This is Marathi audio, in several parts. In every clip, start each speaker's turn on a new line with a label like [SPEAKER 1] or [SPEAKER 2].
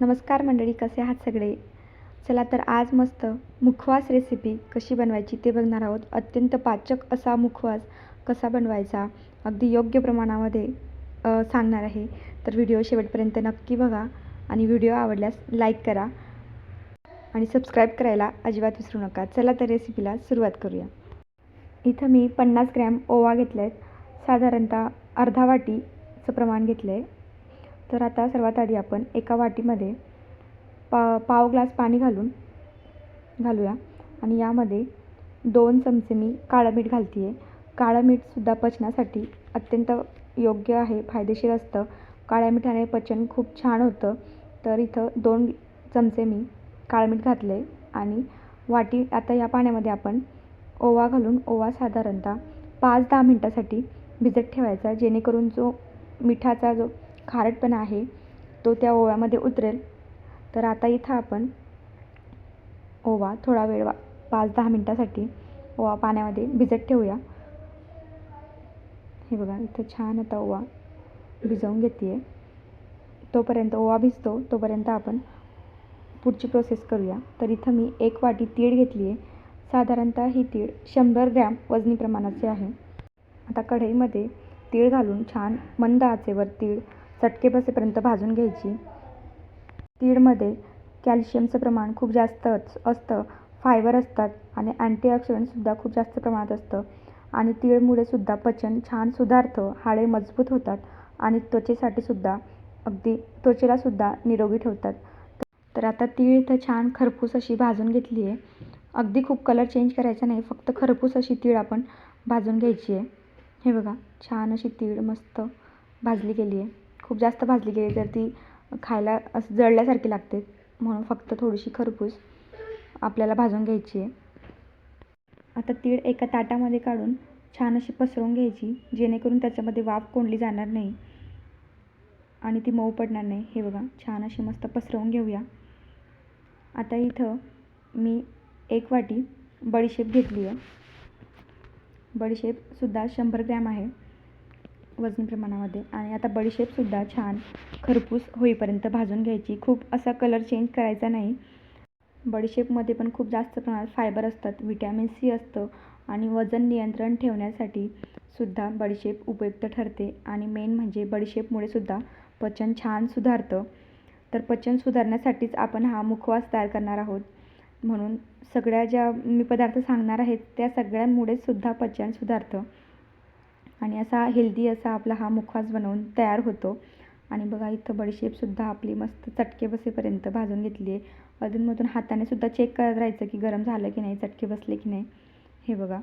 [SPEAKER 1] नमस्कार मंडळी कसे आहात सगळे? चला तर आज मस्त मुखवास रेसिपी कशी बनवायची ते बघणार आहोत. अत्यंत पाचक असा मुखवास कसा बनवायचा अगदी योग्य प्रमाणामध्ये सांगणार आहे. तर व्हिडिओ शेवटपर्यंत नक्की बघा आणि व्हिडिओ आवडल्यास लाईक करा आणि सबस्क्राईब करायला अजिबात विसरू नका. चला तर रेसिपीला सुरुवात करूया. इथं मी पन्नास ग्रॅम ओवा घेतला आहे साधारणतः अर्धा वाटीचं प्रमाण घेतलं आहे तर आता सर्वात आधी आपण एका वाटीमध्ये पा पाव ग्लास पाणी घालून घालूया. आणि यामध्ये दोन चमचे मी काळं मीठ घालते आहे काळं मीठसुद्धा पचनासाठी अत्यंत योग्य आहे फायदेशीर असतं. काळ्या मिठाने पचन खूप छान होतं. तर इथं दोन चमचे मी काळं मीठ घातले आणि वाटी आता या पाण्यामध्ये आपण ओवा घालून ओवा साधारणतः पाच दहा मिनटासाठी भिजत ठेवायचा जेणेकरून जो मिठाचा जो खारटपणा आहे तो त्या ओव्यामध्ये उतरेल. तर आता इथं आपण ओवा थोडा वेळ वा पाच दहा मिनटासाठी ओवा पाण्यामध्ये भिजत ठेवूया. हे बघा इथं छान आता ओवा भिजवून घेते आहे तोपर्यंत ओवा भिजतो तोपर्यंत आपण पुढची प्रोसेस करूया. तर इथं मी एक वाटी तीळ घेतली आहे साधारणतः ही तीळ शंभर ग्रॅम वजनी प्रमाणाची आहे. आता कढईमध्ये तीळ घालून छान मंद आचेवर तीळ चटके बसेपर्यंत भाजून घ्यायची. तीळमध्ये कॅल्शियमचं प्रमाण खूप जास्त असतं. फायबर असतात आणि अँटीऑक्सिडंटसुद्धा खूप जास्त प्रमाणात असतं. आणि तीळमुळे सुद्धा पचन छान सुधारतं हाडे मजबूत होतात आणि त्वचेसाठी सुद्धा अगदी त्वचेला सुद्धा निरोगी ठेवतात. तर आता तीळ इथं छान खरपूस अशी भाजून घेतली आहे अगदी खूप कलर चेंज करायचा नाही फक्त खरपूस अशी तीळ आपण भाजून घ्यायची आहे हे बघा छान अशी तीळ मस्त भाजली गेली आहे खूप जास्त भाजली गेली तर ती खायला असं जळल्यासारखी लागते. म्हणून फक्त थोडीशी खरपूस आपल्याला भाजून घ्यायची आहे. आता तीळ एका ताटामध्ये काढून छान अशी पसरवून घ्यायची जेणेकरून त्याच्यामध्ये वाफ कोंडली जाणार नाही आणि ती मऊ पडणार नाही. हे बघा छान अशी मस्त पसरवून घेऊया. आता इथं मी एक वाटी बडीशेप घेतली आहे. बडीशेपसुद्धा शंभर ग्रॅम आहे. वजन प्रमाणामध्ये. आणि आता बडीशेपसुद्धा छान खरपूस होईपर्यंत भाजून घ्यायची. खूप असा कलर चेंज करायचा नाही. बडीशेपमध्ये पण खूप जास्त प्रमाणात फायबर असतात. विटॅमिन सी असतं. आणि वजन नियंत्रण ठेवण्यासाठी सुद्धा बडीशेप उपयुक्त ठरते. आणि मेन म्हणजे बडीशेपमुळे सुद्धा पचन छान सुधारतं. तर पचन सुधारण्यासाठीच आपण हा मुखवास तयार करणार आहोत. म्हणून सगळ्या ज्या मी पदार्थ सांगणार आहेत त्या सगळ्यांमुळे सुद्धा पचन सुधारतं. आणि असा हेल्दी असा आपला हा मुखवास बनवून तयार होतो. आणि बघा इथं बडीशेपसुद्धा आपली मस्त चटके बसेपर्यंत भाजून घेतली आहे. अधूनमधून हातानेसुद्धा चेक करत राहायचं की गरम झालं की नाही चटके बसले की नाही. हे बघा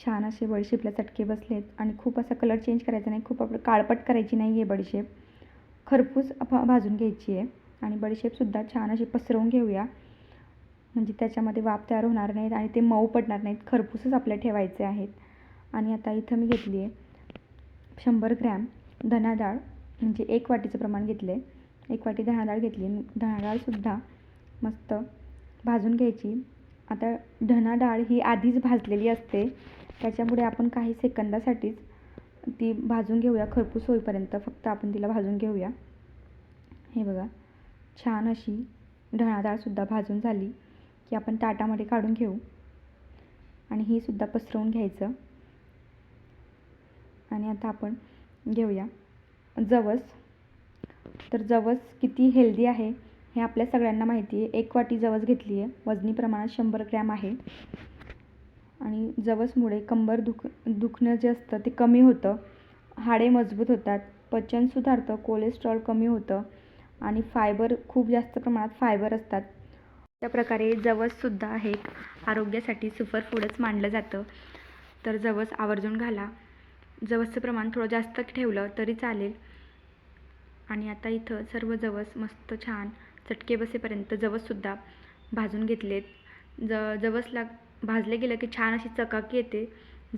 [SPEAKER 1] छान असे बडीशेपला चटके बसलेत. आणि खूप असा कलर चेंज करायचा नाही खूप आपलं काळपट करायची नाही आहे बडीशेप खरपूस भाजून घ्यायची आहे. आणि बडीशेपसुद्धा छान अशी पसरवून घेऊया. म्हणजे त्याच्यामध्ये वाफ तयार होणार नाहीत आणि ते मऊ पडणार नाहीत. खरपूसच आपल्या ठेवायचे आहेत. आणि आता इथं मी घेतली आहे शंभर ग्रॅम धना डाळ म्हणजे एक वाटीचं प्रमाण घेतलं आहे एक वाटी धना डाळ घेतली. धना डाळसुद्धा मस्त भाजून घ्यायची. आता धना डाळ ही आधीच भाजलेली असते. त्याच्यामुळे आपण काही सेकंदासाठीच ती भाजून घेऊया. खरपूस होईपर्यंत फक्त आपण तिला भाजून घेऊया. हे बघा छान अशी धणा डाळसुद्धा भाजून झाली की आपण ताटामध्ये काढून घेऊ. आणि ही सुद्धा पसरवून घ्यायचं. आणि आता आपण घेऊया. जवस. तर जवस किती हेल्दी आहे हे आपल्या सगळ्यांना माहिती आहे. एक वाटी जवस घेतली आहे. वजनी प्रमाणात शंभर ग्रॅम आहे. आणि जवसमुळे कंबर दुख दुखणं जे असतं ते कमी होतं. हाडे मजबूत होतात. पचन सुधारतं. कोलेस्ट्रॉल कमी होतं. आणि फायबर खूप जास्त प्रमाणात फायबर असतात. त्या प्रकारे जवससुद्धा हे आरोग्यासाठी सुपर फूडच मानलं जातं. तर जवस आवर्जून घाला. जवसचं प्रमाण थोडं जास्त ठेवलं तरी चालेल. आणि आता इथं सर्व जवस मस्त छान चटके बसेपर्यंत जवससुद्धा भाजून घेतलेत. ज जवसला भाजले गेलं की छान अशी चकाकी येते.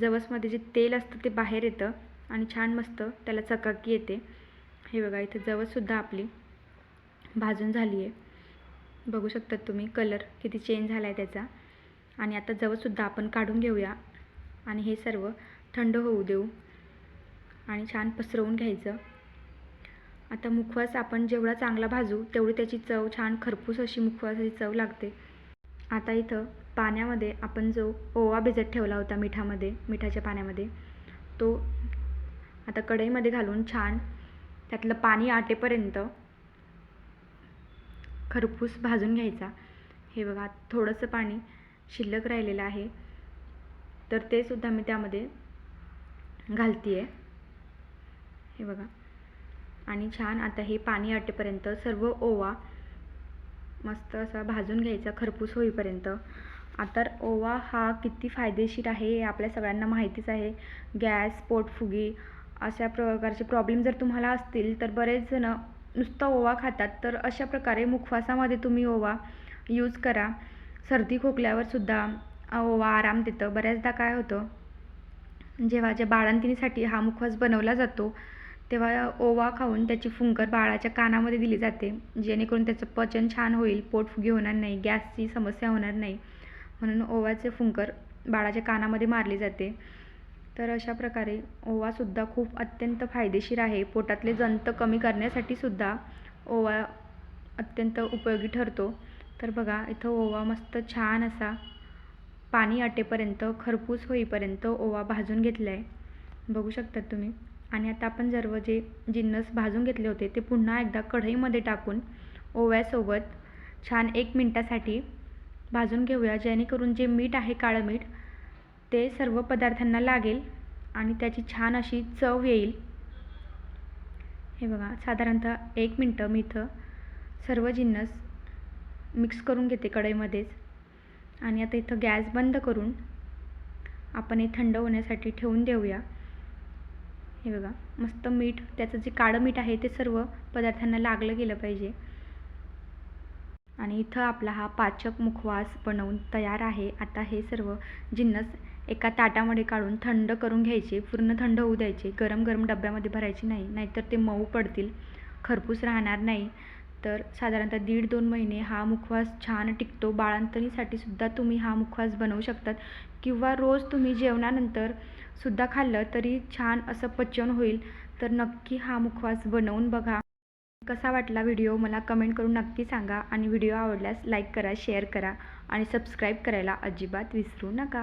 [SPEAKER 1] जवसमध्ये जे तेल असतं ते बाहेर येतं आणि छान मस्त त्याला चकाकी येते. हे बघा इथं जवससुद्धा आपली भाजून झाली आहे. बघू शकतात तुम्ही कलर किती चेंज झाला आहे त्याचा. आणि आता जवससुद्धा आपण काढून घेऊया. आणि हे सर्व थंड होऊ देऊ. आणि छान पसरवून घ्यायचं. आता मुखवास आपण जेवढा चांगला भाजू तेवढी त्याची चव छान खरपूस अशी मुखवासाची चव लागते. आता इथं पाण्यामध्ये आपण जो ओवा भिजत ठेवला होता मिठामध्ये मिठाच्या पाण्यामध्ये तो आता कढईमध्ये घालून छान त्यातलं पाणी आटेपर्यंत खरपूस भाजून घ्यायचा. हे बघा थोडंसं पाणी शिल्लक राहिलेलं आहे. तर ते सुद्धा मी त्यामध्ये घालते आहे हे बघा. आणि छान आता हे पाणी आटेपर्यंत सर्व ओवा मस्त असा भाजून घ्यायचा खरपूस होईपर्यंत. आता ओवा हा किती फायदेशीर आहे हे आपल्या सगळ्यांना माहितीच आहे. गॅस पोटफुगी अशा प्रकारचे प्रॉब्लेम जर तुम्हाला असतील तर बरेच जण नुसता ओवा खातात तर अशा प्रकारे मुखवासामध्ये तुम्ही ओवा यूज करा. सर्दी खोकल्यावर सुद्धा ओवा आराम देतं. बऱ्याचदा काय होतं जेव्हा ज्या बाळंतिणीसाठी हा मुखवास बनवला जातो तेव्हा ओवा खाऊन त्याची फुंकर बाळाच्या कानामध्ये दिली जाते जेणेकरून त्याचं पचन छान होईल पोटफुगी होणार नाही गॅसची समस्या होणार नाही म्हणून ओव्याचे फुंकर बाळाच्या कानामध्ये मारली जाते. तर अशा प्रकारे ओवासुद्धा खूप अत्यंत फायदेशीर आहे. पोटातले जंत कमी करण्यासाठी सुद्धा ओवा अत्यंत उपयोगी ठरतो. तर बघा इथं ओवा मस्त छान असा पाणी आटेपर्यंत खरपूस होईपर्यंत ओवा भाजून घेतला आहे बघू शकतात तुम्ही. आणि आता आपण सर्व जे जिन्नस भाजून घेतले होते ते पुन्हा एकदा कढईमध्ये टाकून ओव्यासोबत छान एक मिनटासाठी भाजून घेऊया जेणेकरून जे मीठ आहे काळं मीठ ते सर्व पदार्थांना लागेल आणि त्याची छान अशी चव येईल. हे बघा साधारणतः एक मिनटं मी इथं सर्व जिन्नस मिक्स करून घेते कढईमध्येच. आणि आता इथं गॅस बंद करून आपण हे थंड होण्यासाठी ठेवून देऊया. हे बघा मस्त मीठ त्याचं जे काळं मीठ आहे ते सर्व पदार्थांना लागलं गेलं पाहिजे. आणि इथं आपला हा पाचक मुखवास बनवून तयार आहे. आता हे सर्व जिन्नस एका ताटामध्ये काढून थंड करून घ्यायचे. पूर्ण थंड होऊ द्यायचे. गरम गरम डब्यामध्ये भरायचे नाही. नाहीतर ते मऊ पडतील. खरपूस राहणार नाही. तर साधारणतः दीड दोन महिने हा मुखवास छान टिकतो. बाळंतणीसाठी सुद्धा तुम्ही हा मुखवास बनवू शकतात. किंवा रोज तुम्ही जेवणानंतर सुद्धा खाल्लं तरी छान असं पचन होईल. तर नक्की हा मुखवास बनवून बघा. कसा वाटला व्हिडिओ मला कमेंट करून नक्की सांगा आणि व्हिडिओ आवडल्यास लाईक करा शेअर करा आणि सबस्क्राईब करायला अजिबात विसरू नका.